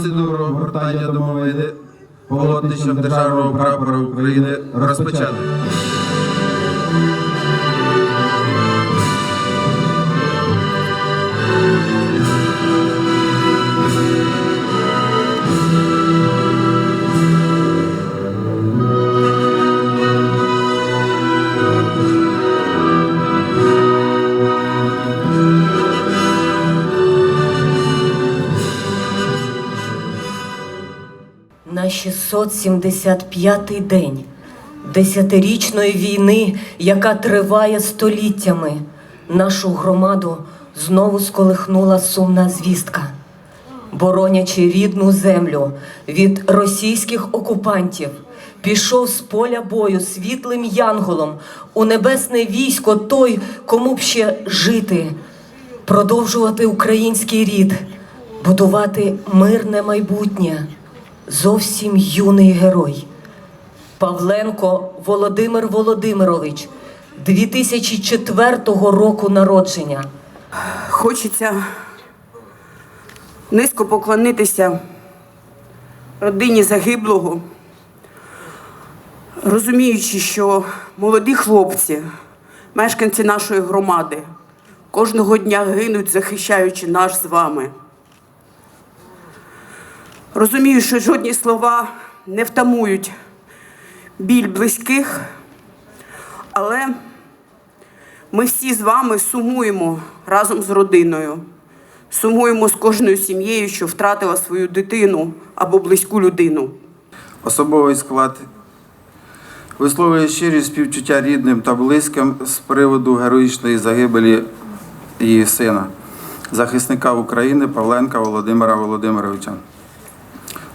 процедуру гуртання домовини полотнищем державного прапора України розпочати. 675-й день десятирічної війни, яка триває століттями, нашу громаду знову сколихнула сумна звістка. Боронячи рідну землю від російських окупантів, пішов з поля бою світлим янголом у небесне військо той, кому б ще жити, продовжувати український рід, будувати мирне майбутнє. Зовсім юний герой. Павленко Володимир Володимирович, 2004 року народження. Хочеться низько поклонитися родині загиблого, розуміючи, що молоді хлопці, мешканці нашої громади, кожного дня гинуть, захищаючи нас з вами. Розумію, що жодні слова не втамують біль близьких, але ми всі з вами сумуємо разом з родиною, сумуємо з кожною сім'єю, що втратила свою дитину або близьку людину. Особовий склад висловлює щирі співчуття рідним та близьким з приводу героїчної загибелі її сина, захисника України Павленка Володимира Володимировича.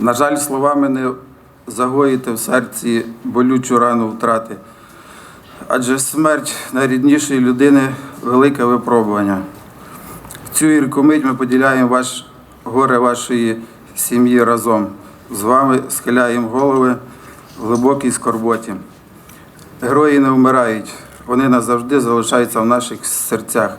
На жаль, словами не загоїти в серці болючу рану втрати, адже смерть найріднішої людини велике випробування. В цю гірку мить ми поділяємо ваш горе вашої сім'ї разом. З вами схиляємо голови в глибокій скорботі. Герої не вмирають, вони назавжди залишаються в наших серцях.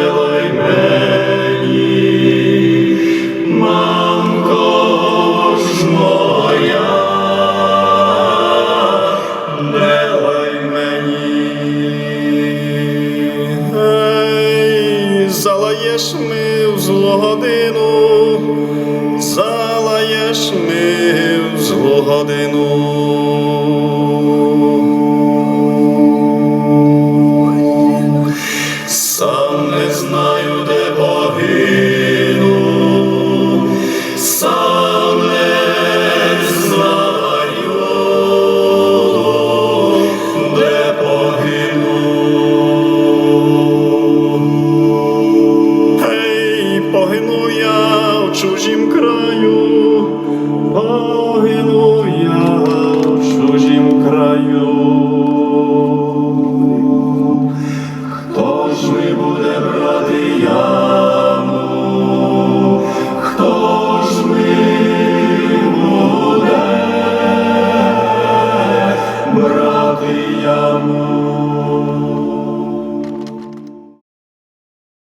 ми в злу годину, залаєш ми в злу